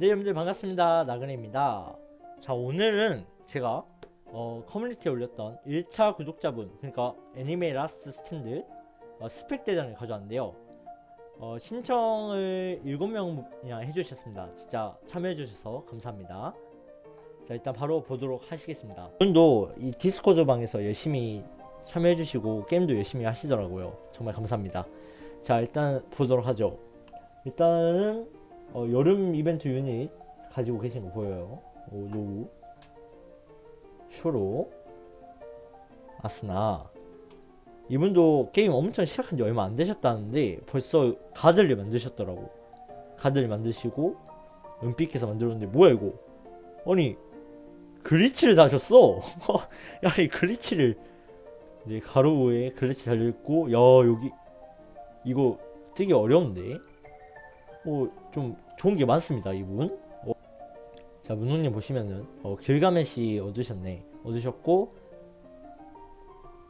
네 여러분들 반갑습니다. 나그네입니다. 자 오늘은 제가 어, 커뮤니티에 올렸던 1차 구독자분 그러니까 애니메 라스트 스탠드 어, 스펙 대전을 가져왔는데요. 어, 신청을 7명이나 해주셨습니다. 진짜 참여해주셔서 감사합니다. 자 일단 바로 보도록 하시겠습니다. 오늘도 이 디스코드 방에서 열심히 참여해주시고 게임도 열심히 하시더라고요. 정말 감사합니다. 자 일단 보도록 하죠. 일단은 어, 여름 이벤트 유닛 가지고 계신 거 보여요. 오, 노우, 쇼로, 아스나. 이분도 게임 엄청 시작한 지 얼마 안 되셨다는데 벌써 가들을 만드셨더라고. 가들 만드시고 은빛해서 만들었는데 뭐야 이거? 아니 글리치를 다셨어. 야이 글리치를 네 가로에 글리치 달려 있고 야 여기 이거 되게 어려운데. 오, 좀 좋은 게 많습니다, 이분. 어. 자, 문홍님 보시면은 어, 길가메시 얻으셨네. 얻으셨고,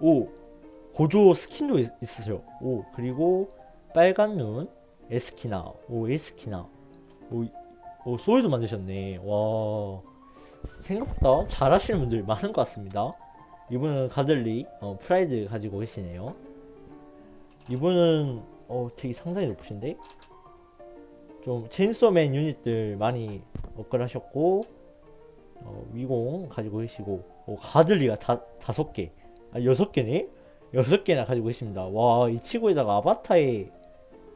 오, 고조 스킨도 있, 있으세요. 오, 그리고 빨간 눈, 에스키나, 오, 에스키나, 오, 이- 오, 소울도 만드셨네. 와, 생각보다 잘하시는 분들 많은 것 같습니다. 이분은 가들리, 어, 프라이드 가지고 계시네요. 이분은 어, 되게 상당히 높으신데? 좀 체인소맨 유닛들 많이 업글하셨고 어, 위공 가지고 계시고 어, 가들리가 다 다섯 개, 아 여섯 개네? 여섯 개나 가지고 계십니다. 와 이 치고에다가 아바타에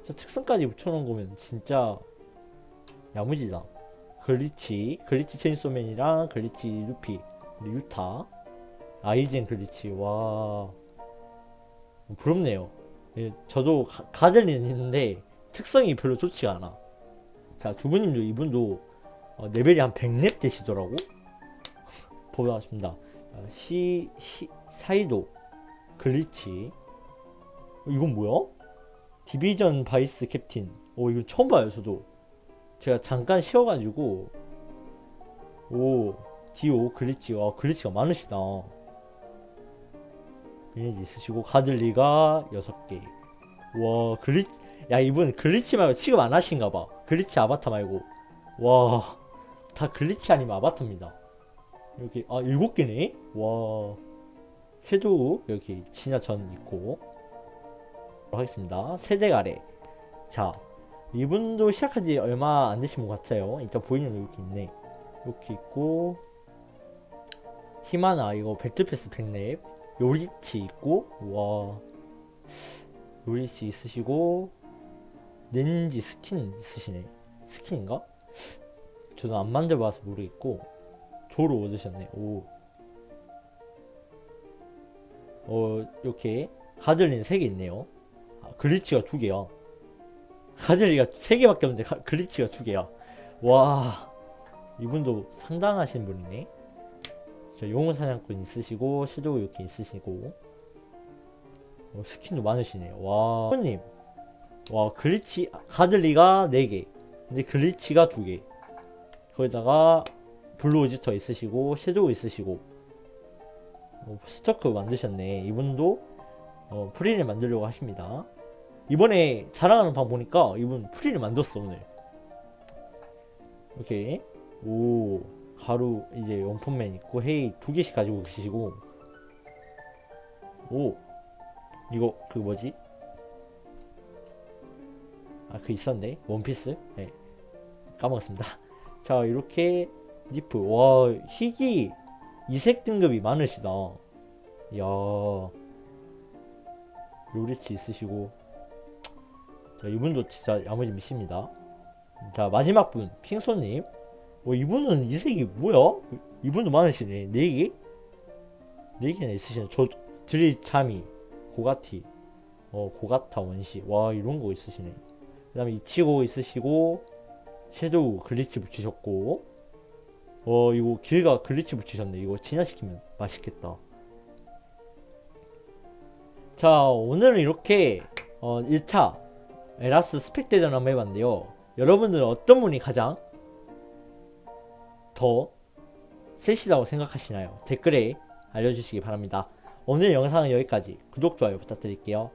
저 특성까지 붙여놓은 거면 진짜 야무지다. 글리치, 글리치 체인소맨이랑 글리치 루피, 유타, 아이젠 글리치 와 부럽네요. 예, 저도 가, 가들리는 있는데 특성이 별로 좋지가 않아. 자, 두분님도 이분도 어, 레벨이 한 100렙 되시더라고. 보겠습니다. 어, 시, 시, 사이도, 글리치. 어, 이건 뭐야? 디비전 바이스 캡틴. 오, 이거 처음 봐요, 저도. 제가 잠깐 쉬어가지고. 오, 디오, 글리치. 아, 글리치가 많으시다. 리니지 있으시고, 가들리가 6개. 와, 글리, 야, 이분 글리치 말고 취급 안 하신가 봐. 글리치 아바타 말고. 와, 다 글리치 아니면 아바타입니다. 여기, 아, 일곱 개네? 와. 섀도우, 여기, 진야전 있고. 하겠습니다. 세대 가래. 자, 이분도 시작한 지 얼마 안 되신 것 같아요. 일단 보이는 거 이렇게 있네. 이렇게 있고. 히마나, 이거 배틀패스 100렙. 요리치 있고. 와. 요리치 있으시고. 렌지 스킨 있으시네. 스킨인가? 저도 안 만져봐서 모르겠고 조로 얻으셨네. 오. 어 이렇게 가들린 3개 있네요. 아, 글리치가 2개야. 가들리가 3개밖에 없는데 가, 글리치가 2개야. 와 이분도 상당하신 분이네. 저 용어 사냥꾼 있으시고 시도 이렇게 있으시고 어, 스킨도 많으시네요. 와 손님 와 글리치 가들리가 4개. 근데 글리치가 2개. 거기다가 블루 오지터 있으시고 섀도우 있으시고. 어, 스토크 만드셨네. 이분도 어, 프리를 만들려고 하십니다. 이번에 자랑하는 방 보니까 이분 프리를 만들었어 오늘. 이렇게. 오 가루 이제 원펀맨 있고 헤이 두 개씩 가지고 계시고. 오 이거 그 뭐지 아 그 있었네. 원피스? 네. 까먹었습니다. 자 이렇게 니프. 와 희귀 이색 등급이 많으시다. 이야. 요리치 있으시고. 자 이분도 진짜 야무지 미십니다. 자 마지막 분. 핑소님. 어 이분은 이색이 뭐야? 이분도 많으시네. 4개? 4개나 있으시네. 저 드릴 참이 고가티. 어 고가타 원시. 와 이런 거 있으시네 그 다음에 이치고 있으시고 섀도우 글리치 붙이셨고 어 이거 길가 글리치 붙이셨네. 이거 진화시키면 맛있겠다. 자 오늘은 이렇게 어 1차 에라스 스펙 대전 한번 해봤는데요. 여러분들은 어떤 분이 가장 더 세시다고 생각하시나요? 댓글에 알려주시기 바랍니다. 오늘 영상은 여기까지. 구독, 좋아요 부탁드릴게요